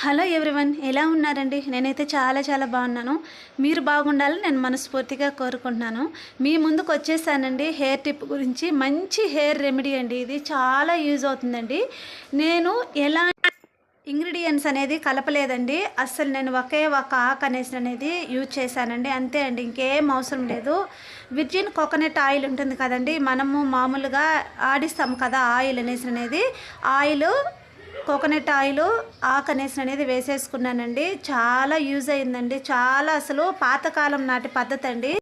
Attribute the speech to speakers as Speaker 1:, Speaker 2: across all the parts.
Speaker 1: Hello everyone ఎలా ఉన్నారండి? నేనైతే చాలా చాలా బాగున్నాను. మీరు బాగుండాలని నేను మనస్ఫూర్తిగా కోరుకుంటున్నాను. మీ ముందుకు వచ్చేసానండి. హెయిర్ టిప్ గురించి మంచి హెయిర్ రెమెడీ అండి. ఇది చాలా యూజ్ అవుతుందండి. నేను ఎలా ఇంగ్రీడియంట్స్ అనేది కలపలేదండి. అస్సలు నేను ఒకే ఒక ఆక్ అనేసి అనేది యూజ్ చేశానండి. అంతే అండి ఇంకేం అవసరం లేదు. విర్జిన్ కోకోనట్ ఆయిల్ ఉంటుంది కదండి మనము మామూలుగా ఆడిస్తాం కదా ఆయిల్ అనేసి అనేది. ఆయిల్ కోకోనట్ ఆయిల్ ఆ అనేసి అనేది వేసేసుకున్నానండి. చాలా యూజ్ అయిందండి. చాలా అసలు పాతకాలం నాటి పద్ధతి అండి.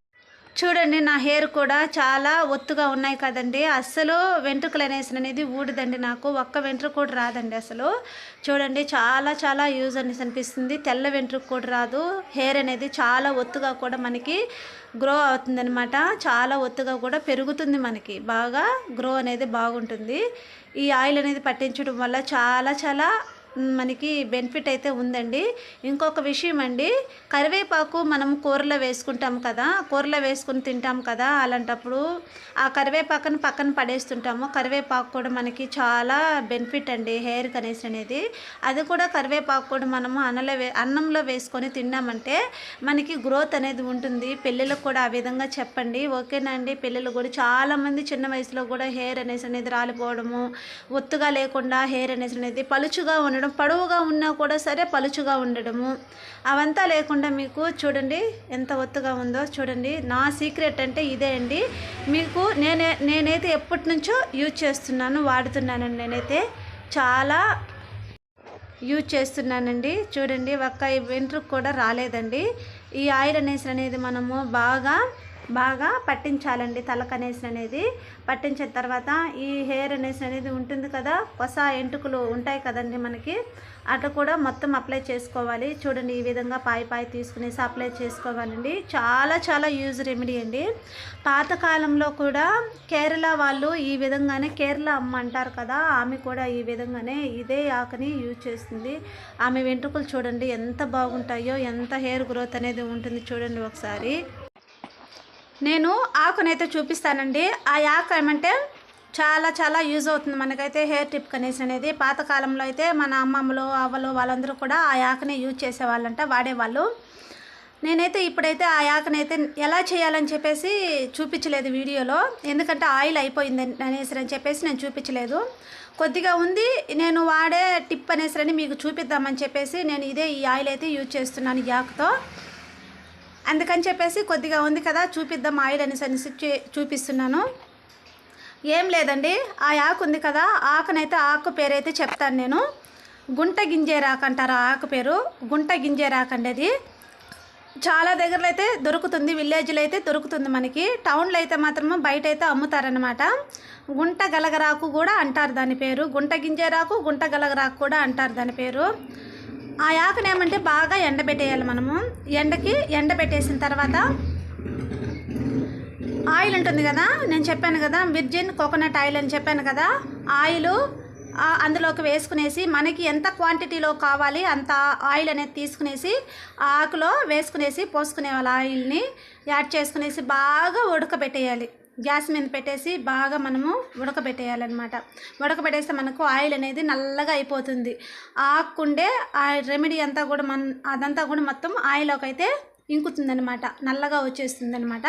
Speaker 1: చూడండి నా హెయిర్ కూడా చాలా ఒత్తుగా ఉన్నాయి కదండి. అస్సలు వెంట్రుకలు అనేసి అనేది ఊడిదండి నాకు. ఒక్క వెంట్రుక కూడా రాదండి అసలు. చూడండి చాలా చాలా యూజ్ అనేసి అనిపిస్తుంది. తెల్ల వెంట్రుక కూడా రాదు. హెయిర్ అనేది చాలా ఒత్తుగా కూడా మనకి గ్రో అవుతుందనమాట చాలా ఒత్తుగా కూడా పెరుగుతుంది మనకి. బాగా గ్రో అనేది బాగుంటుంది. ఈ ఆయిల్ అనేది పట్టించడం వల్ల చాలా చాలా మనకి బెనిఫిట్ అయితే ఉందండి. ఇంకొక విషయం అండి కరివేపాకు మనం కూరలో వేసుకుంటాం కదా కూరలో వేసుకుని తింటాం కదా అలాంటప్పుడు ఆ కరివేపాకుని పక్కన పడేస్తుంటాము. కరివేపాకు కూడా మనకి చాలా బెనిఫిట్ అండి హెయిర్ కనీసం అనేది. అది కూడా కరివేపాకు కూడా మనము అన్నలో వే అన్నంలో వేసుకొని తిన్నామంటే మనకి గ్రోత్ అనేది ఉంటుంది. పిల్లలకు కూడా ఆ విధంగా చెప్పండి. ఓకేనా అండి? పిల్లలు కూడా చాలామంది చిన్న వయసులో కూడా హెయిర్ అనేసి అనేది రాలిపోవడము ఒత్తుగా లేకుండా హెయిర్ అనేసి అనేది పలుచుగా ఉండడం పొడవుగా ఉన్నా కూడా సరే పలుచుగా ఉండడము. అవంతా లేకుండా మీకు చూడండి ఎంత ఒత్తుగా ఉందో చూడండి. నా సీక్రెట్ అంటే ఇదే అండి. మీకు నేనే నేనైతే ఎప్పటి నుంచో యూజ్ చేస్తున్నాను వాడుతున్నానండి నేనైతే చాలా యూజ్ చేస్తున్నానండి. చూడండి ఒక్క వెంట్రుకు కూడా రాలేదండి. ఈ ఆయిల్ అనేసి అనేది మనము బాగా బాగా పట్టించాలండి తలకనేసి అనేది. పట్టించిన తర్వాత ఈ హెయిర్ అనేసి అనేది ఉంటుంది కదా కొస ఎంటుకలు ఉంటాయి కదండి మనకి. అట్లా కూడా మొత్తం అప్లై చేసుకోవాలి. చూడండి ఈ విధంగా పాయి పాయి తీసుకునేసి అప్లై చేసుకోవాలండి. చాలా చాలా యూజ్ రెమెడీ అండి. పాతకాలంలో కూడా కేరళ వాళ్ళు ఈ విధంగానే కేరళ అమ్మ అంటారు కదా ఆమె కూడా ఈ విధంగానే ఇదే ఆకుని యూజ్ చేస్తుంది. ఆమె వెంట్రుకలు చూడండి ఎంత బాగుంటాయో ఎంత హెయిర్ గ్రోత్ అనేది ఉంటుంది చూడండి ఒకసారి. నేను ఆకునైతే చూపిస్తానండి. ఆ ఆకు ఏమంటే చాలా చాలా యూజ్ అవుతుంది. మనకైతే హెయిర్ టిప్ కనీసం అనేది పాతకాలంలో అయితే మన అమ్మమ్మలు అవ్వలు వాళ్ళందరూ కూడా ఆ ఆకుని యూజ్ చేసేవాళ్ళంట వాడేవాళ్ళు. నేనైతే ఇప్పుడైతే ఆ ఆకునైతే ఎలా చేయాలని చెప్పేసి చూపించలేదు వీడియోలో. ఎందుకంటే ఆయిల్ అయిపోయింది అనేసి అని చెప్పేసి నేను చూపించలేదు. కొద్దిగా ఉంది. నేను వాడే టిప్ అనేసరని మీకు చూపిద్దామని చెప్పేసి నేను ఇదే ఈ ఆయిల్ అయితే యూజ్ చేస్తున్నాను ఈ యాక్తో. అందుకని చెప్పేసి కొద్దిగా ఉంది కదా చూపిద్దాం ఆయిల్ అనేసి అనేసి చూ- చూపిస్తున్నాను. ఏం లేదండి ఆ ఆకు ఉంది కదా ఆకునైతే ఆకు పేరైతే చెప్తాను నేను. గుంట గింజేరాకు అంటారు ఆకు పేరు. గుంట గింజేరాకు అండి అది. చాలా దగ్గరలో అయితే దొరుకుతుంది విలేజ్లో అయితే దొరుకుతుంది మనకి. టౌన్లో అయితే మాత్రం బయట అయితే అమ్ముతారనమాట గుంట గలగరాకు కూడా అంటారు దాని పేరు. గుంట గింజేరాకు గుంట గలగరాకు కూడా అంటారు దాని పేరు. ఆ ఆకును ఏమంటే బాగా ఎండబెట్టేయాలి మనము. ఎండకి ఎండబెట్టేసిన తర్వాత ఆయిల్ ఉంటుంది కదా నేను చెప్పాను కదా విర్జిన్ కోకోనట్ ఆయిల్ అని చెప్పాను కదా ఆయిల్ అందులోకి వేసుకునేసి మనకి ఎంత క్వాంటిటీలో కావాలి అంత ఆయిల్ అనేది తీసుకునేసి ఆకులో వేసుకునేసి పోసుకునే వాళ్ళ ఆయిల్ని యాడ్ చేసుకునేసి బాగా ఉడకబెట్టేయాలి. గ్యాస్ మీద పెట్టేసి బాగా మనము ఉడకబెట్టేయాలన్నమాట. ఉడకబెట్టేస్తే మనకు ఆయిల్ అనేది నల్లగా అయిపోతుంది. ఆకుండే ఆ రెమెడీ అంతా కూడా మన అదంతా కూడా మొత్తం ఆయిల్లోకి అయితే ఇంకుతుందనమాట నల్లగా వచ్చేస్తుందనమాట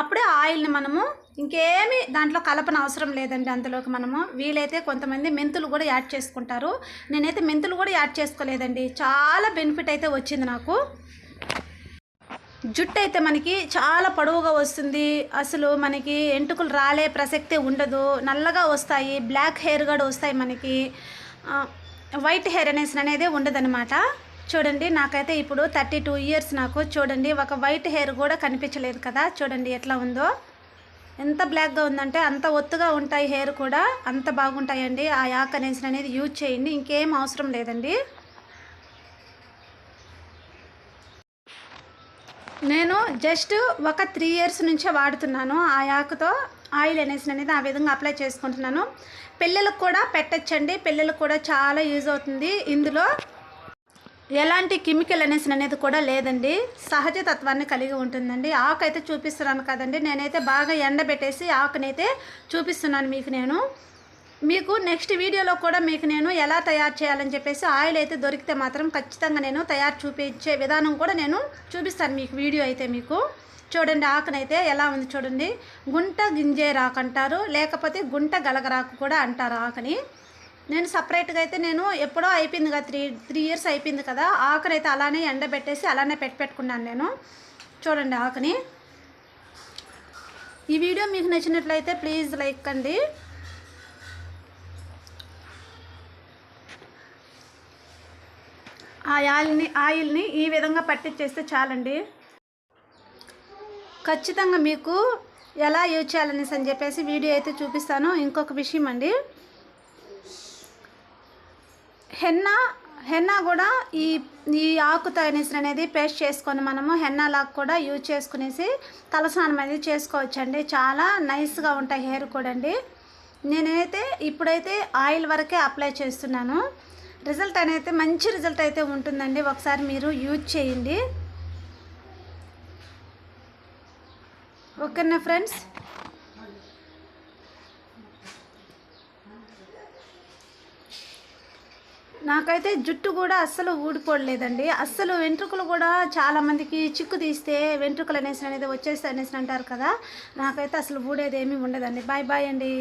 Speaker 1: అప్పుడే ఆయిల్ని మనము ఇంకేమి దాంట్లో కలపన అవసరం లేదండి అందులోకి మనము. వీలైతే కొంతమంది మెంతులు కూడా యాడ్ చేసుకుంటారు. నేనైతే మెంతులు కూడా యాడ్ చేసుకోలేదండి. చాలా బెనిఫిట్ అయితే వచ్చింది నాకు. జుట్టు అయితే మనకి చాలా పొడవుగా వస్తుంది. అసలు మనకి ఎంటుకలు రాలే ప్రసక్తే ఉండదు. నల్లగా వస్తాయి బ్లాక్ హెయిర్ కూడా వస్తాయి మనకి. వైట్ హెయిర్ అనేసి అనేది ఉండదన్నమాట. చూడండి నాకైతే ఇప్పుడు థర్టీ టూ ఇయర్స్ నాకు. చూడండి ఒక వైట్ హెయిర్ కూడా కనిపించలేదు కదా. చూడండి ఎట్లా ఉందో. ఎంత బ్లాక్గా ఉందంటే అంత ఒత్తుగా ఉంటాయి హెయిర్ కూడా. అంత బాగుంటాయండి. ఆ యాక్ అనేసి అనేది యూజ్ చేయండి. ఇంకేం అవసరం లేదండి. నేను జస్ట్ ఒక త్రీ ఇయర్స్ నుంచే వాడుతున్నాను. ఆ యాక్తో ఆయిల్ అనేసి అనేది ఆ విధంగా అప్లై చేసుకుంటున్నాను. పిల్లలకు కూడా పెట్టచ్చండి. పిల్లలకు కూడా చాలా యూజ్ అవుతుంది. ఇందులో ఎలాంటి కెమికల్ అనేసి అనేది కూడా లేదండి. సహజ తత్వాన్ని కలిగి ఉంటుందండి. ఆకు అయితే చూపిస్తున్నాను కదండి. నేనైతే బాగా ఎండబెట్టేసి ఆకునైతే చూపిస్తున్నాను మీకు నేను. మీకు నెక్స్ట్ వీడియోలో కూడా మీకు నేను ఎలా తయారు చేయాలని చెప్పేసి ఆయిల్ అయితే దొరికితే మాత్రం ఖచ్చితంగా నేను తయారు చూపించే విధానం కూడా నేను చూపిస్తాను మీకు వీడియో అయితే మీకు. చూడండి ఆకునైతే ఎలా ఉంది చూడండి. గుంట గింజే రాకు అంటారు లేకపోతే గుంట గలగరాకు కూడా అంటారు ఆకుని. నేను సపరేట్గా అయితే నేను ఎప్పుడో అయిపోయింది కదా త్రీ త్రీ ఇయర్స్ అయిపోయింది కదా ఆకునైతే అలానే ఎండబెట్టేసి అలానే పెట్టి పెట్టుకున్నాను నేను. చూడండి ఆకుని. ఈ వీడియో మీకు నచ్చినట్లయితే ప్లీజ్ లైక్ అండి. ఆ ఆయిల్ని ఆయిల్ని ఈ విధంగా పట్టించేస్తే చాలండి. ఖచ్చితంగా మీకు ఎలా యూజ్ చేయాలనేసి అని చెప్పేసి వీడియో అయితే చూపిస్తాను. ఇంకొక విషయం అండి. హెన్నా హెన్నా కూడా ఈ ఈ ఆకుతో అనేసి అనేది పేస్ట్ చేసుకొని మనము హెన్నా లాగా కూడా యూజ్ చేసుకునేసి తలస్నానం అనేది చేసుకోవచ్చండి. చాలా నైస్గా ఉంటాయి హెయిర్ కూడా అండి నేనైతే ఇప్పుడైతే ఆయిల్ వరకే అప్లై చేస్తున్నాను. రిజల్ట్ అనేది మంచి రిజల్ట్ అయితే ఉంటుందండి. ఒకసారి మీరు యూజ్ చేయండి. ఓకేనా ఫ్రెండ్స్? నాకైతే జుట్టు కూడా అస్సలు ఊడిపోలేదండి అస్సలు వెంట్రుకలు కూడా చాలామందికి చిక్కు తీస్తే వెంట్రుకలు అనేసి అనేది వచ్చేసి అనేసి అంటారు కదా. నాకైతే అసలు ఊడేది ఏమీ ఉండదండి. బాయ్ బాయ్ అండి.